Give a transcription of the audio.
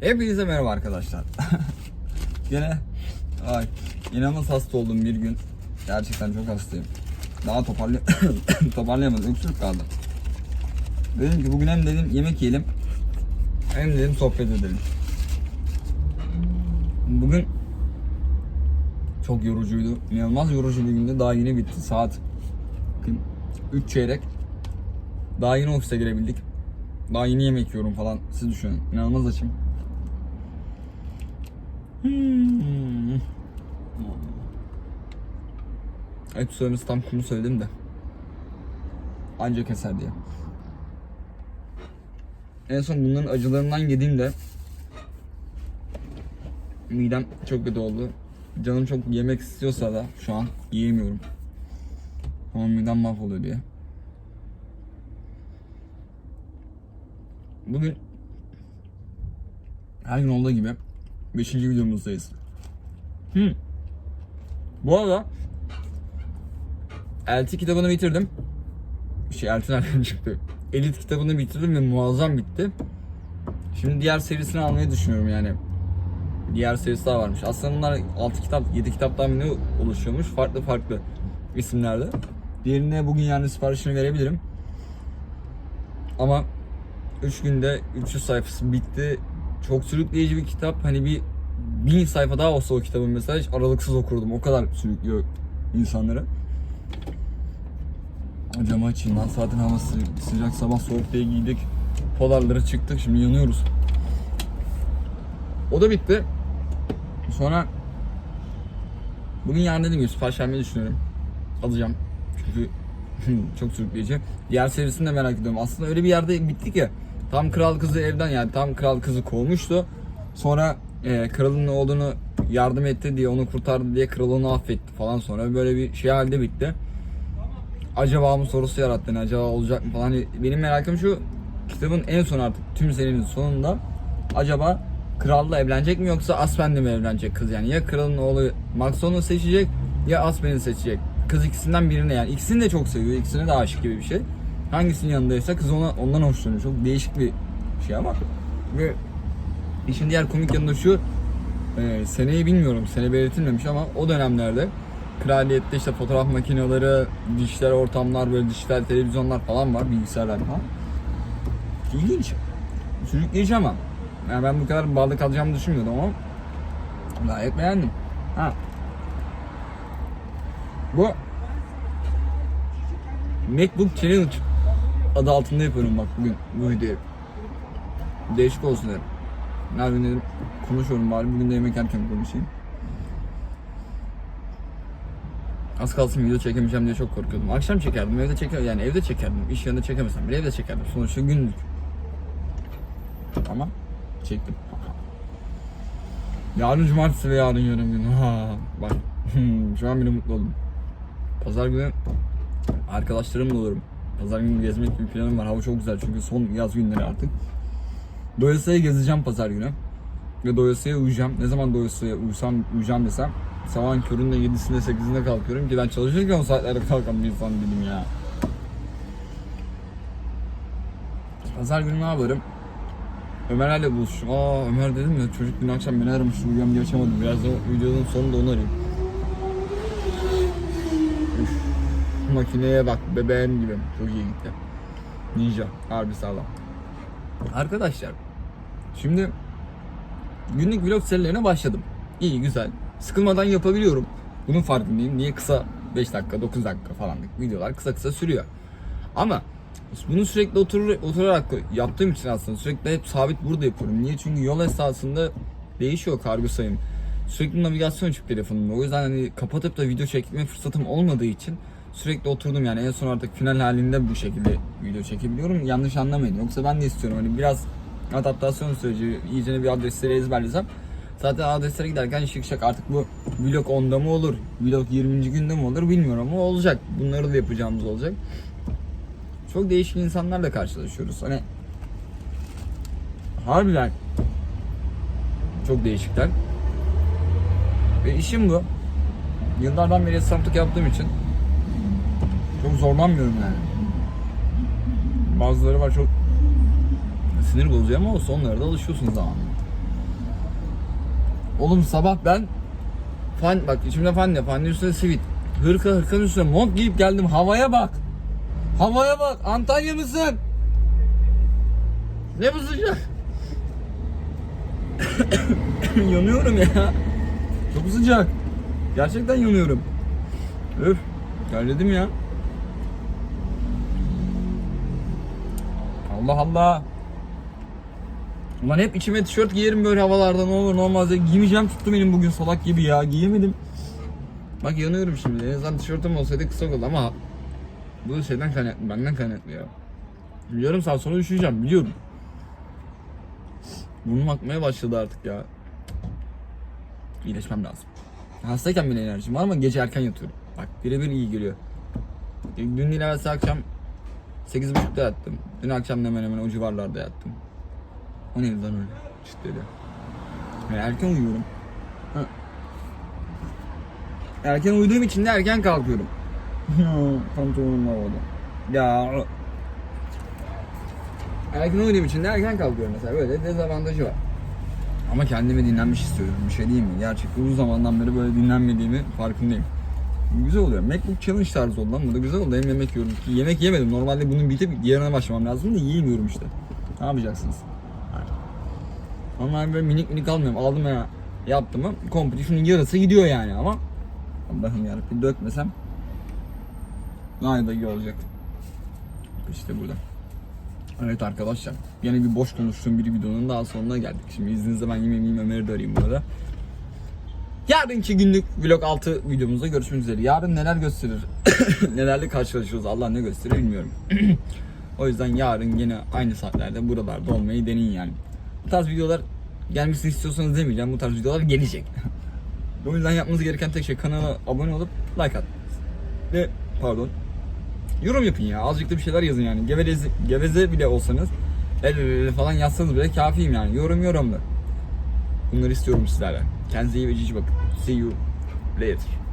Hepinize merhaba arkadaşlar. Gene ay inanılmaz hasta oldum bir gün. Gerçekten çok hastayım. Daha toparlay toparlayamadım. Öksürük kaldı. Dedim ki bugün hem dedim yemek yiyelim hem dedim sohbet edelim. Bugün çok yorucuydu. İnanılmaz yorucu bir gündü. Daha yeni bitti. Saat 3 çeyrek. Daha yeni ofise girebildik. Daha yeni yemek yiyorum falan. Siz düşünün. İnanılmaz açım. Hmm. Evet söylemesi tam kumu söyledim de. Ancak keser diye. En son bunların acılarından yediğimde midem çok kötü oldu. Canım çok yemek istiyorsa da şu an yiyemiyorum. Ama midem mahvoluyor diye. Bugün her gün olduğu gibi 5. videomuzdayız. Hmm. Bu arada Elti kitabını bitirdim. Şey Elti nereden çıktı? Elit kitabını bitirdim ve muazzam bitti. Şimdi diğer serisini almayı düşünüyorum yani. Diğer serisi daha varmış. Aslında bunlar 6 kitap, 7 kitaptan ne oluşuyormuş. Farklı farklı isimlerde. Diğerine bugün yani siparişini verebilirim. Ama 3 günde 300 sayfası bitti. Çok sürükleyici bir kitap. Hani bir bin sayfa daha olsa o kitabın mesela aralıksız okurdum. O kadar sürüklüyor insanları. Camı açayım lan. Zaten hava sı- sıcak sabah soğuk diye giydik. Polarlara çıktık. Şimdi yanıyoruz. O da bitti. Sonra bugün yarın dediğim gibi sipariş düşünüyorum. Alacağım. Çünkü çok sürükleyici. Diğer serisini de merak ediyorum. Aslında öyle bir yerde bitti ki tam kral kızı evden yani tam kral kızı kovmuştu. Sonra e, kralın olduğunu yardım etti diye onu kurtardı diye kral onu affetti falan sonra böyle bir şey halde bitti. Acaba mı sorusu yarattı yani acaba olacak mı falan. Benim merakım şu kitabın en son artık tüm serinin sonunda acaba kralla evlenecek mi yoksa Aspen'le mi evlenecek kız yani ya kralın oğlu Maxon'u seçecek ya Aspen'i seçecek. Kız ikisinden birine yani ikisini de çok seviyor ikisine de aşık gibi bir şey. Hangisinin yanındaysa kız ona ondan hoşlanıyor. Çok değişik bir şey ama ve işin diğer komik yanı da şu e, seneyi bilmiyorum sene belirtilmemiş ama o dönemlerde kraliyette işte fotoğraf makineleri, dijital ortamlar böyle dijital televizyonlar falan var bilgisayarlar falan. İlginç. Sürükleyici ama. Yani ben bu kadar bağlı kalacağımı düşünmüyordum ama gayet beğendim. Ha. Bu MacBook Challenge adı altında yapıyorum bak bugün bu videoyu. Değişik olsun dedim. Her gün dedim konuşuyorum bari bugün de yemek yerken konuşayım. Az kalsın video çekemeyeceğim diye çok korkuyordum. Akşam çekerdim, evde çeker yani evde çekerdim. İş yerinde çekemesem bile evde çekerdim. Sonuçta günlük. Ama çektim. Yarın cumartesi ve yarın yarın gün. Ha, bak şu an bile mutlu oldum. Pazar günü arkadaşlarımla olurum. Pazar günü gezmek gibi planım var. Hava çok güzel çünkü son yaz günleri artık. Doyasıya gezeceğim pazar günü. Ve doyasıya uyuyacağım. Ne zaman doyasıya uyusam, uyuyacağım desem sabahın köründe 7'sinde 8'inde kalkıyorum ki ben çalışırken o saatlerde kalkan bir insan değilim ya. Pazar günü ne yaparım? Ömer'le buluştum. Aa Ömer dedim ya çocuk dün akşam beni aramıştı uyuyam diye açamadım. Biraz da videonun sonunda onu arayayım. Makineye bak bebeğim gibi. Çok iyi gitti. Ninja. Harbi sağlam. Arkadaşlar şimdi günlük vlog serilerine başladım. İyi güzel. Sıkılmadan yapabiliyorum. Bunun farkındayım. Niye kısa 5 dakika 9 dakika falanlık videolar kısa kısa sürüyor. Ama bunu sürekli oturur, oturarak yaptığım için aslında sürekli hep sabit burada yapıyorum. Niye? Çünkü yol esasında değişiyor kargo sayım. Sürekli navigasyon açık telefonumda. O yüzden hani kapatıp da video çekme fırsatım olmadığı için sürekli oturdum yani en son artık final halinde bu şekilde video çekebiliyorum. Yanlış anlamayın. Yoksa ben de istiyorum hani biraz adaptasyon süreci iyice bir adresleri ezberlesem Zaten adreslere giderken şık şık artık bu vlog 10'da mı olur, vlog 20. günde mi olur bilmiyorum ama olacak. Bunları da yapacağımız olacak. Çok değişik insanlarla karşılaşıyoruz. Hani harbiden çok değişikler. Ve işim bu. Yıllardan beri esnaflık yaptığım için çok zorlanmıyorum yani. Bazıları var çok sinir bozucu ama o sonlara da alışıyorsunuz zamanla. Oğlum sabah ben fan bak içimde fan ne? Fanın üstüne sivit. Hırka hırkanın üstüne mont giyip geldim. Havaya bak. Havaya bak. Antalya mısın? Ne bu sıcak? yanıyorum ya. Çok sıcak. Gerçekten yanıyorum. Öf. Terledim ya. Allah Allah. Ulan hep içime tişört giyerim böyle havalarda ne olur ne olmaz diye. Giymeyeceğim tuttu benim bugün salak gibi ya. Giyemedim. Bak yanıyorum şimdi. En azından tişörtüm olsaydı kısa olurdu ama bu şeyden kaynaklı, benden kaynaklı ya. Yarım saat sonra üşüyeceğim biliyorum. Burnum akmaya başladı artık ya. İyileşmem lazım. Hastayken bile enerjim var ama gece erken yatıyorum. Bak birebir iyi geliyor. Dün evvelsi akşam 8.30'da yattım. Dün akşam hemen hemen o civarlarda yattım. O neydi lan öyle? Öyle. Yani erken uyuyorum. Ha. Erken uyuduğum için de erken kalkıyorum. Pantolonum var. Ya. Erken uyuduğum için de erken kalkıyorum mesela. Böyle dezavantajı var. Ama kendimi dinlenmiş istiyorum. Bir şey değil mi? Gerçekten uzun zamandan beri böyle dinlenmediğimi farkındayım. Güzel oluyor. Macbook Challenge tarzı oldu lan. Bu da güzel oldu. Hem yemek yiyorum. Ki yemek yemedim. Normalde bunun bitip diğerine başlamam lazım da yiyemiyorum işte. Ne yapacaksınız? Ama böyle minik minik almıyorum. Aldım ya yaptım mı şunun yarısı gidiyor yani ama Allah'ım yarabbim dökmesem daha da iyi olacak. İşte burada. Evet arkadaşlar. Yine bir boş konuştuğum bir videonun daha sonuna geldik. Şimdi izninizle ben yemeğimi Ömer'i de arayayım burada. Yarınki günlük vlog 6 videomuzda görüşmek üzere. Yarın neler gösterir, nelerle karşılaşırız Allah ne gösterir bilmiyorum. o yüzden yarın yine aynı saatlerde buralarda olmayı deneyin yani. Bu tarz videolar gelmesini istiyorsanız demeyeceğim. Bu tarz videolar gelecek. o yüzden yapmanız gereken tek şey kanala abone olup like at. Ve pardon yorum yapın ya. Azıcık da bir şeyler yazın yani. Geveze, geveze bile olsanız el ele ele falan yazsanız bile kafiyim yani. Yorum yorumlu. Bunları istiyorum sizlerden. Kendinize iyi ve cici bakın. See you later.